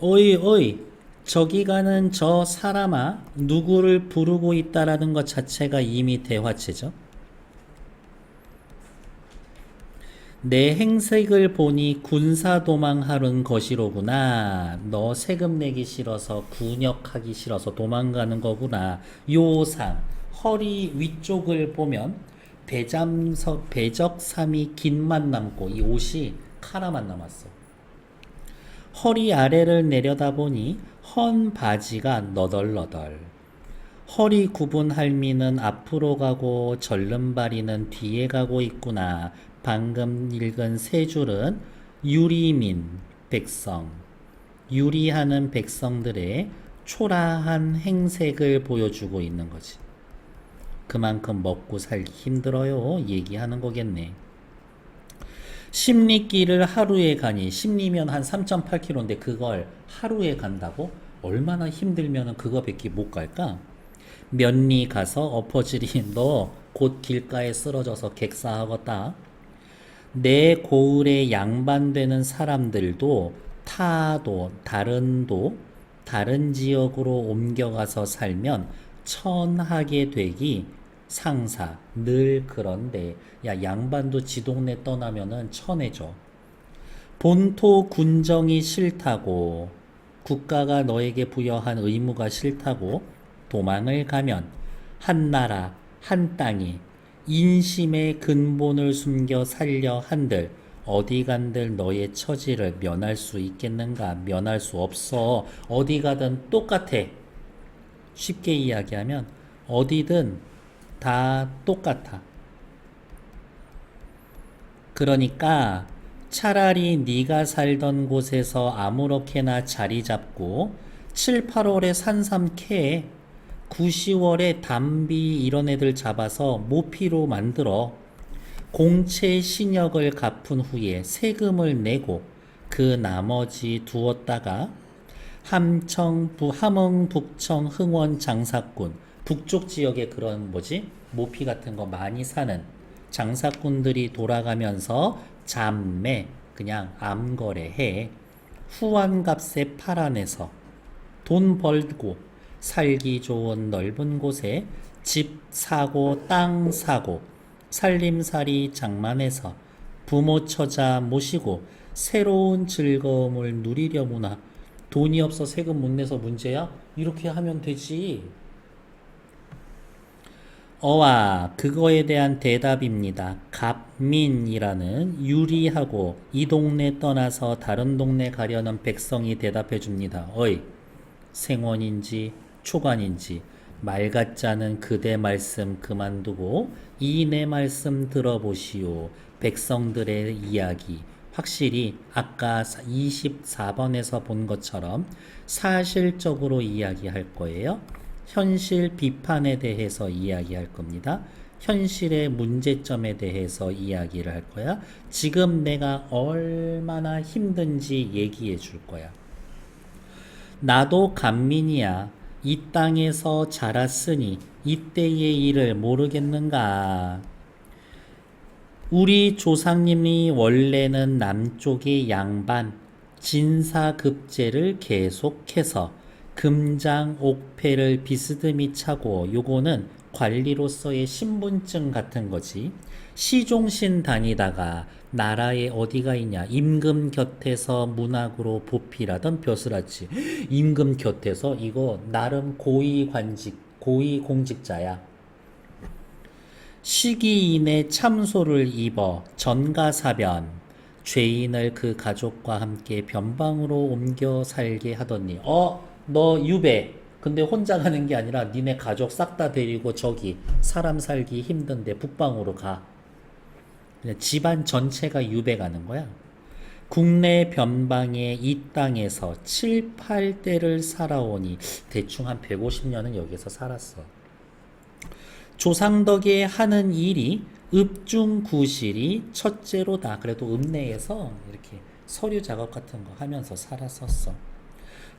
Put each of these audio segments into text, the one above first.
어이 어이 저기 가는 저 사람아 누구를 부르고 있다라는 것 자체가 이미 대화체죠. 내 행색을 보니 군사 도망하는 것이로구나. 너 세금 내기 싫어서 군역하기 싫어서 도망가는 거구나. 요상 허리 위쪽을 보면 배잠석 배적삼이 긴만 남고 이 옷이 카라만 남았어. 허리 아래를 내려다보니 헌 바지가 너덜너덜. 허리 굽은 할미는 앞으로 가고 절름발이는 뒤에 가고 있구나. 방금 읽은 세 줄은 유리민 백성. 유리하는 백성들의 초라한 행색을 보여주고 있는 거지. 그만큼 먹고 살기 힘들어요. 얘기하는 거겠네. 십리길을 하루에 가니 십리면 한 3.8km인데 그걸 하루에 간다고? 얼마나 힘들면 그거밖에 못 갈까? 면리 가서 엎어지리 너 곧 길가에 쓰러져서 객사하겠다. 내 고을에 양반되는 사람들도 타도 다른 도 다른 지역으로 옮겨가서 살면 천하게 되기 상사 늘 그런데. 야 양반도 지 동네 떠나면은 천해져 본토 군정이 싫다고. 국가가 너에게 부여한 의무가 싫다고 도망을 가면 한 나라 한 땅이 인심의 근본을 숨겨 살려 한들 어디 간들 너의 처지를 면할 수 있겠는가? 면할 수 없어. 어디 가든 똑같아. 쉽게 이야기하면 어디든 다 똑같아. 그러니까 차라리 네가 살던 곳에서 아무렇게나 자리 잡고 7, 8월에 산삼 캐 9, 10월에 담비 이런 애들 잡아서 모피로 만들어 공채 신역을 갚은 후에 세금을 내고 그 나머지 두었다가 함청, 부, 함흥, 북청, 흥원, 장사꾼 북쪽 지역에 그런 뭐지 모피 같은 거 많이 사는 장사꾼들이 돌아가면서 잠매 그냥 암거래해 후한값에 팔아내서 돈 벌고 살기 좋은 넓은 곳에 집 사고 땅 사고 살림살이 장만해서 부모 처자 모시고 새로운 즐거움을 누리려무나 돈이 없어 세금 못 내서 문제야? 이렇게 하면 되지. 어와 그거에 대한 대답입니다. 갑민이라는 유리하고 이 동네 떠나서 다른 동네 가려는 백성이 대답해 줍니다. 어이 생원인지 초관인지 말 같지 않은 그대 말씀 그만두고 이 내 말씀 들어보시오. 백성들의 이야기 확실히 아까 24번에서 본 것처럼 사실적으로 이야기할 거예요. 현실 비판에 대해서 이야기할 겁니다. 현실의 문제점에 대해서 이야기를 할 거야. 지금 내가 얼마나 힘든지 얘기해 줄 거야. 나도 간민이야. 이 땅에서 자랐으니 이때의 일을 모르겠는가. 우리 조상님이 원래는 남쪽의 양반 진사급제를 계속해서 금장 옥패를 비스듬히 차고 요거는 관리로서의 신분증 같은 거지. 시종신 다니다가 나라에 어디가 있냐? 임금 곁에서 문학으로 보필하던 벼슬아치. 임금 곁에서? 이거 나름 고위 관직 고위 공직자야. 시기인의 참소를 입어 전가사변. 죄인을 그 가족과 함께 변방으로 옮겨 살게 하더니 어 너 유배 근데 혼자 가는 게 아니라 니네 가족 싹 다 데리고 저기 사람 살기 힘든데 북방으로 가 집안 전체가 유배 가는 거야 국내 변방의 이 땅에서 7, 8대를 살아오니 대충 한 150년은 여기서 살았어 조상덕에 하는 일이 읍중구실이 첫째로다. 그래도 읍내에서 이렇게 서류 작업 같은 거 하면서 살았었어.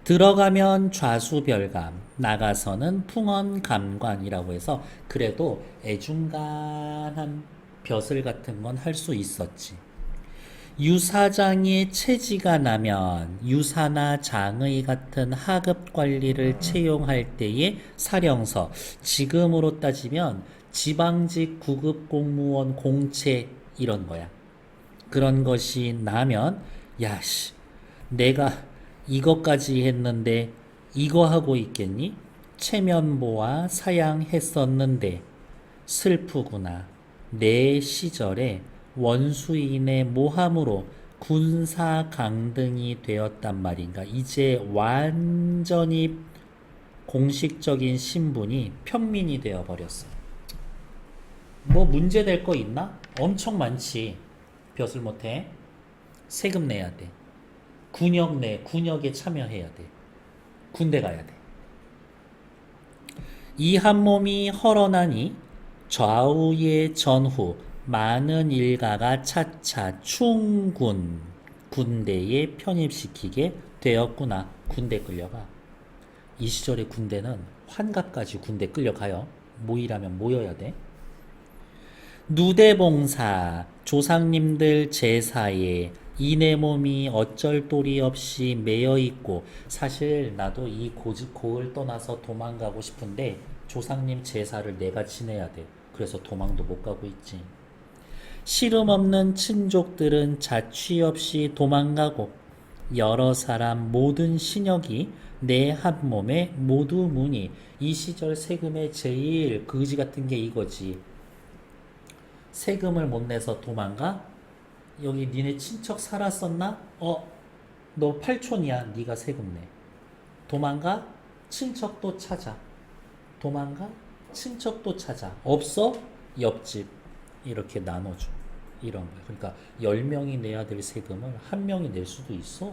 들어가면 좌수별감, 나가서는 풍언감관이라고 해서 그래도 애중간한 벼슬 같은 건 할 수 있었지. 유사장의 체지가 나면 유사나 장의 같은 하급 관리를 채용할 때의 사령서 지금으로 따지면 지방직 구급 공무원 공채 이런 거야. 그런 것이 나면 야씨 내가 이것까지 했는데 이거 하고 있겠니? 체면보와 사양했었는데 슬프구나. 내 시절에 원수인의 모함으로 군사 강등이 되었단 말인가. 이제 완전히 공식적인 신분이 평민이 되어 버렸어. 뭐 문제 될 거 있나? 엄청 많지. 벼슬 못해. 세금 내야 돼. 군역 내, 군역에 참여해야 돼. 군대 가야 돼. 이 한 몸이 헐어나니 좌우의 전후 많은 일가가 차차 충군 군대에 편입시키게 되었구나. 군대 끌려가. 이 시절의 군대는 환갑까지 군대 끌려가요. 모이라면 모여야 돼. 누대봉사, 조상님들 제사에 이 내 몸이 어쩔 도리 없이 매여 있고 사실 나도 이 고집 고을 떠나서 도망가고 싶은데 조상님 제사를 내가 지내야 돼. 그래서 도망도 못 가고 있지. 시름 없는 친족들은 자취 없이 도망가고 여러 사람 모든 신역이 내 한 몸에 모두 무니 이 시절 세금의 제일 거지 같은 게 이거지. 세금을 못 내서 도망가? 여기 니네 친척 살았었나? 어, 너 팔촌이야. 네가 세금 내. 도망가? 친척도 찾아. 도망가? 친척도 찾아. 없어? 옆집. 이렇게 나눠줘. 이런 거야. 그러니까 10명이 내야 될 세금을 한 명이 낼 수도 있어.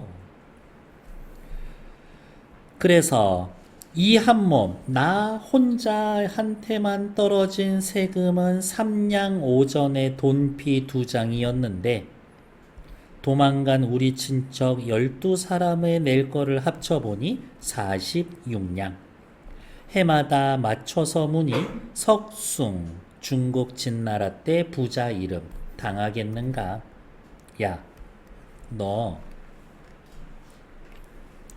그래서 이 한 몸, 나 혼자한테만 떨어진 세금은 삼양 오전의 돈피 두 장이었는데, 도망간 우리 친척 12사람의 낼 거를 합쳐보니 46냥. 해마다 맞춰서 무니 석숭, 중국 진나라 때 부자 이름 당하겠는가? 야, 너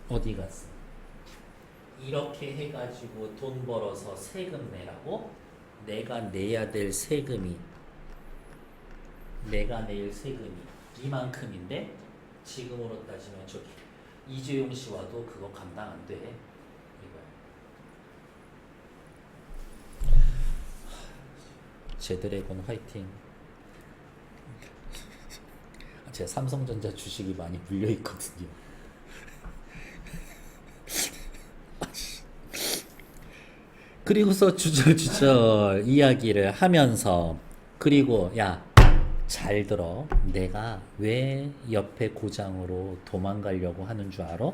어디 갔어? 이렇게 해가지고 돈 벌어서 세금 내라고? 내가 내야 될 세금이 내가 낼 세금이 이만큼인데 지금으로 따지면 저기 이재용 씨 와도 그거 감당 안 돼. 제드래곤 화이팅. 제 삼성전자 주식이 많이 물려 있거든요. 그리고서 주절주절 이야기를 하면서 그리고 야 잘 들어. 내가 왜 옆에 고장으로 도망가려고 하는 줄 알아?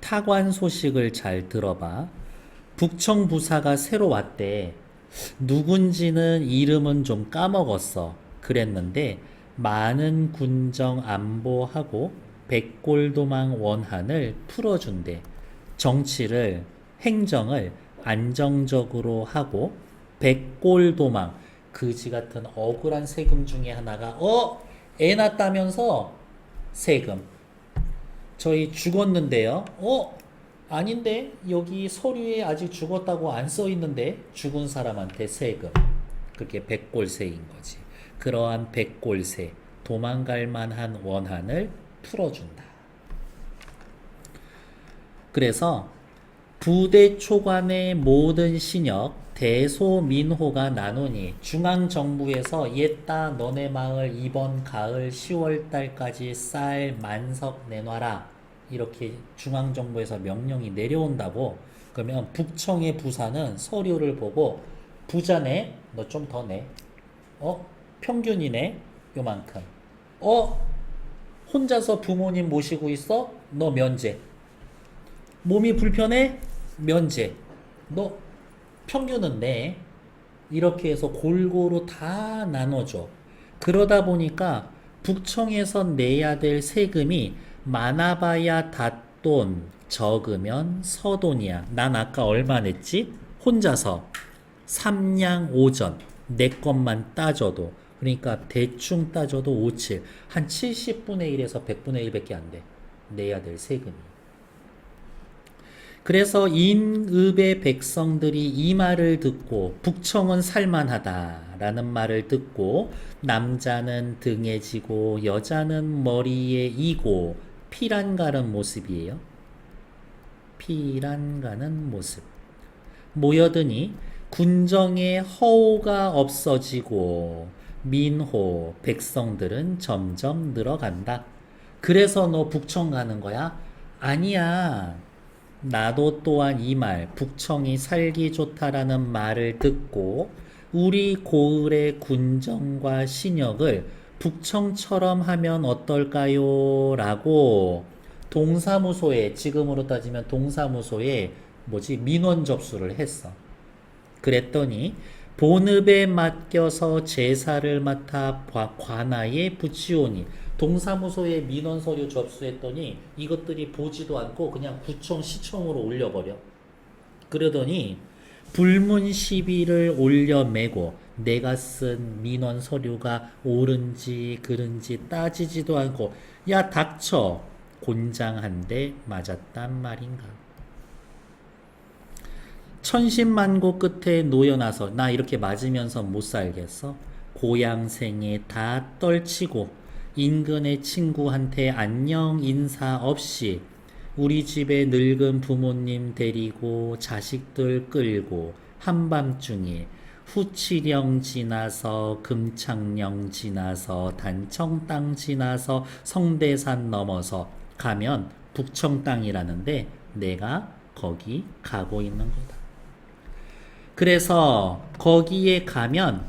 타관 소식을 잘 들어봐. 북청 부사가 새로 왔대. 누군지는 이름은 좀 까먹었어. 그랬는데 많은 군정 안보하고 백골도망 원한을 풀어준대. 정치를 행정을 안정적으로 하고 백골도망 그지 같은 억울한 세금 중에 하나가 어? 애 낳았다면서 세금. 저희 죽었는데요. 어? 아닌데? 여기 서류에 아직 죽었다고 안 써 있는데? 죽은 사람한테 세금. 그게 백골세인 거지. 그러한 백골세 도망갈 만한 원한을 풀어준다. 그래서 부대 초관의 모든 신역 대소민호가 나누니 중앙정부에서 옛다 너네 마을 이번 가을 10월 달까지 쌀 만석 내놔라 이렇게 중앙정부에서 명령이 내려온다고 그러면 북청의 부사는 서류를 보고 부자네 너 좀 더 내. 어 평균이네 요만큼. 어 혼자서 부모님 모시고 있어 너 면제. 몸이 불편해? 면제. 너 평균은 내. 이렇게 해서 골고루 다 나눠줘. 그러다 보니까 북청에서 내야 될 세금이 많아봐야 닷돈, 적으면 서돈이야. 난 아까 얼마 냈지? 혼자서 삼양 오전 내 것만 따져도 그러니까 대충 따져도 5, 7. 한 70분의 1에서 100분의 1밖에 안 돼. 내야 될 세금이. 그래서 인읍의 백성들이 이 말을 듣고 북청은 살만하다라는 말을 듣고 남자는 등에 지고 여자는 머리에 이고 피란 가는 모습이에요. 피란 가는 모습. 모여드니 군정의 허우가 없어지고 민호 백성들은 점점 늘어간다. 그래서 너 북청 가는 거야? 아니야. 나도 또한 이 말, 북청이 살기 좋다라는 말을 듣고 우리 고을의 군정과 신역을 북청처럼 하면 어떨까요? 라고 동사무소에, 지금으로 따지면 동사무소에 뭐지, 민원 접수를 했어. 그랬더니 본읍에 맡겨서 제사를 맡아 과- 관아에 붙이오니 동사무소에 민원 서류 접수했더니 이것들이 보지도 않고 그냥 구청 시청으로 올려버려. 그러더니 불문 시비를 올려매고 내가 쓴 민원 서류가 옳은지 그른지 따지지도 않고 야 닥쳐 곤장 한대 맞았단 말인가. 천신만고 끝에 놓여나서 나 이렇게 맞으면서 못 살겠어. 고향생에 다 떨치고 인근의 친구한테 안녕 인사 없이 우리 집에 늙은 부모님 데리고 자식들 끌고 한밤중에 후치령 지나서 금창령 지나서 단청 땅 지나서 성대산 넘어서 가면 북청 땅이라는데 내가 거기 가고 있는 거다. 그래서 거기에 가면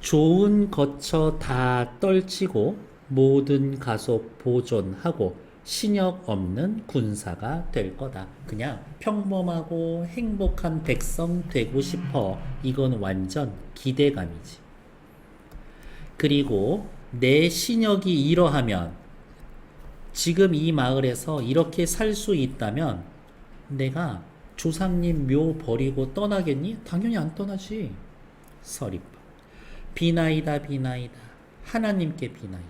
좋은 거처 다 떨치고 모든 가속 보존하고 신역 없는 군사가 될 거다. 그냥 평범하고 행복한 백성 되고 싶어. 이건 완전 기대감이지. 그리고 내 신역이 이러하면 지금 이 마을에서 이렇게 살 수 있다면 내가 조상님 묘 버리고 떠나겠니? 당연히 안 떠나지. 서리빠. 비나이다 비나이다. 하나님께 비나이다.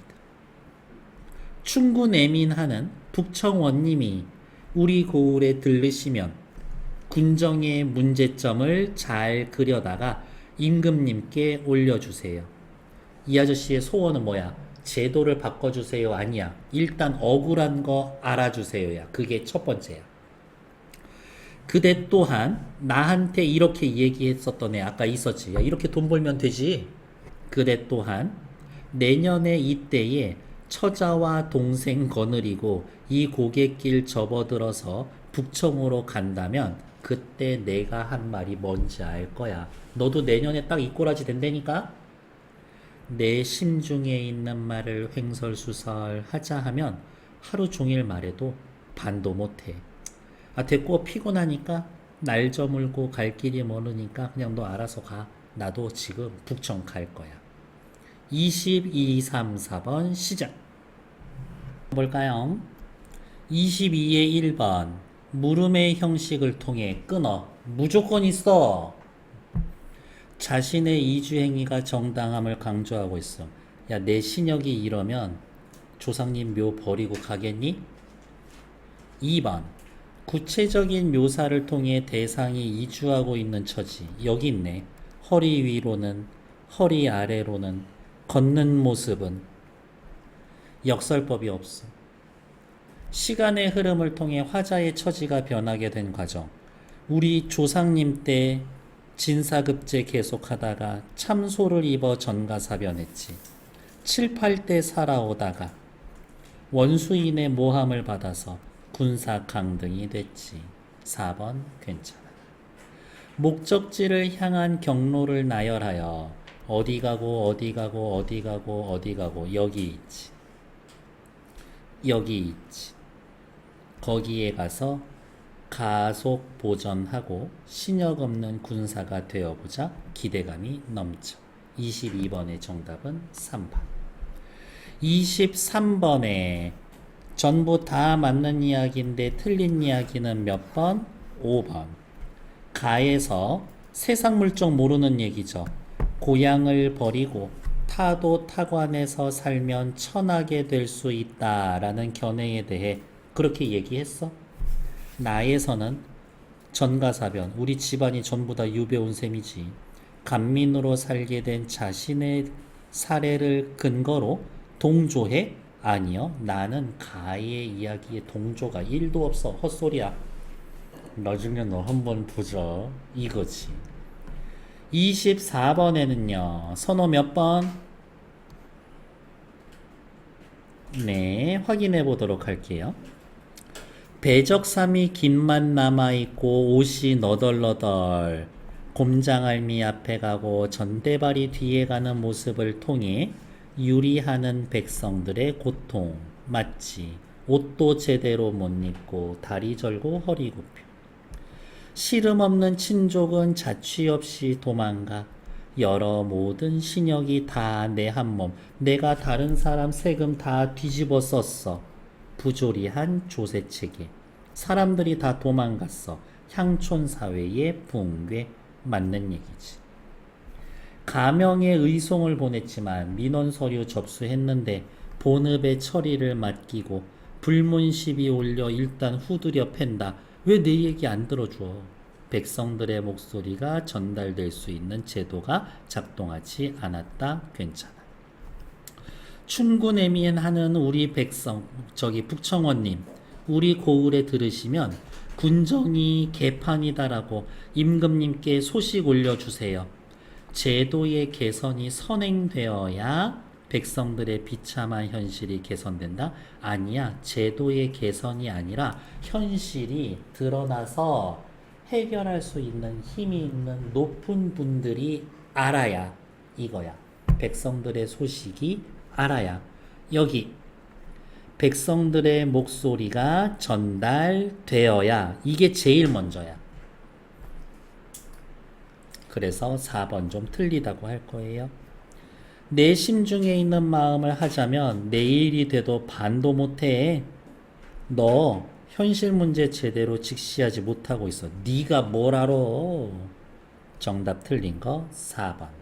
충구 내민하는 북청원님이 우리 고을에 들르시면 군정의 문제점을 잘 그려다가 임금님께 올려주세요. 이 아저씨의 소원은 뭐야? 제도를 바꿔주세요. 아니야. 일단 억울한 거 알아주세요야. 그게 첫 번째야. 그대 또한 나한테 이렇게 얘기했었던 애 아까 있었지. 야, 이렇게 돈 벌면 되지. 그대 또한 내년에 이때에 처자와 동생 거느리고 이 고갯길 접어들어서 북청으로 간다면 그때 내가 한 말이 뭔지 알 거야. 너도 내년에 딱 이 꼬라지 된다니까? 내 심중에 있는 말을 횡설수설 하자 하면 하루 종일 말해도 반도 못해. 아, 됐고 피곤하니까 날 저물고 갈 길이 멀으니까 그냥 너 알아서 가. 나도 지금 북청 갈 거야. 22, 3, 4번 시작. 뭘까요? 22의 1번. 물음의 형식을 통해 끊어. 무조건 있어. 자신의 이주행위가 정당함을 강조하고 있어. 야, 내 신역이 이러면 조상님 묘 버리고 가겠니? 2번. 구체적인 묘사를 통해 대상이 이주하고 있는 처지. 여기 있네. 허리 위로는, 허리 아래로는, 걷는 모습은 역설법이 없어. 시간의 흐름을 통해 화자의 처지가 변하게 된 과정. 우리 조상님 때 진사급제 계속하다가 참소를 입어 전가사변했지. 7, 8대 살아오다가 원수인의 모함을 받아서 군사 강등이 됐지. 4번 괜찮아. 목적지를 향한 경로를 나열하여 어디 가고 어디 가고 어디 가고 어디 가고 여기 있지. 여기 있지. 거기에 가서 가속 보전하고 신역 없는 군사가 되어보자 기대감이 넘쳐. 22번의 정답은 3번. 23번에 전부 다 맞는 이야기인데 틀린 이야기는 몇 번? 5번. 가에서 세상 물정 모르는 얘기죠. 고향을 버리고 타도 타관에서 살면 천하게 될 수 있다라는 견해에 대해 그렇게 얘기했어. 나에서는 전가사변, 우리 집안이 전부 다 유배온 셈이지. 간민으로 살게 된 자신의 사례를 근거로 동조해? 아니요. 나는 가의 이야기에 동조가 1도 없어. 헛소리야. 나중에 너 한번 보자. 이거지. 24번에는요. 선호 몇 번? 네, 확인해 보도록 할게요. 배적삼이 긴만 남아있고 옷이 너덜너덜 곰장알미 앞에 가고 전대발이 뒤에 가는 모습을 통해 유리하는 백성들의 고통 맞지 옷도 제대로 못 입고 다리 절고 허리 굽혀. 시름 없는 친족은 자취 없이 도망가. 여러 모든 신역이 다 내 한 몸 내가 다른 사람 세금 다 뒤집어 썼어. 부조리한 조세체계 사람들이 다 도망갔어. 향촌 사회의 붕괴. 맞는 얘기지 가명의 의송을 보냈지만 민원 서류 접수했는데 본읍의 처리를 맡기고 불문 시비 올려 일단 후드려 팬다. 왜 내 얘기 안 들어줘? 백성들의 목소리가 전달될 수 있는 제도가 작동하지 않았다. 괜찮아. 춘구내미하는 우리 백성 저기 북청원님 우리 고을에 들으시면 군정이 개판이다라고 임금님께 소식 올려주세요. 제도의 개선이 선행되어야 백성들의 비참한 현실이 개선된다? 아니야. 제도의 개선이 아니라 현실이 드러나서 해결할 수 있는 힘이 있는 높은 분들이 알아야 이거야. 백성들의 소식이 알아야. 여기 백성들의 목소리가 전달되어야 이게 제일 먼저야. 그래서 4번 좀 틀리다고 할 거예요. 내 심중에 있는 마음을 하자면 내일이 돼도 반도 못해. 너 현실 문제 제대로 직시하지 못하고 있어. 네가 뭘 알아? 정답 틀린 거 4번.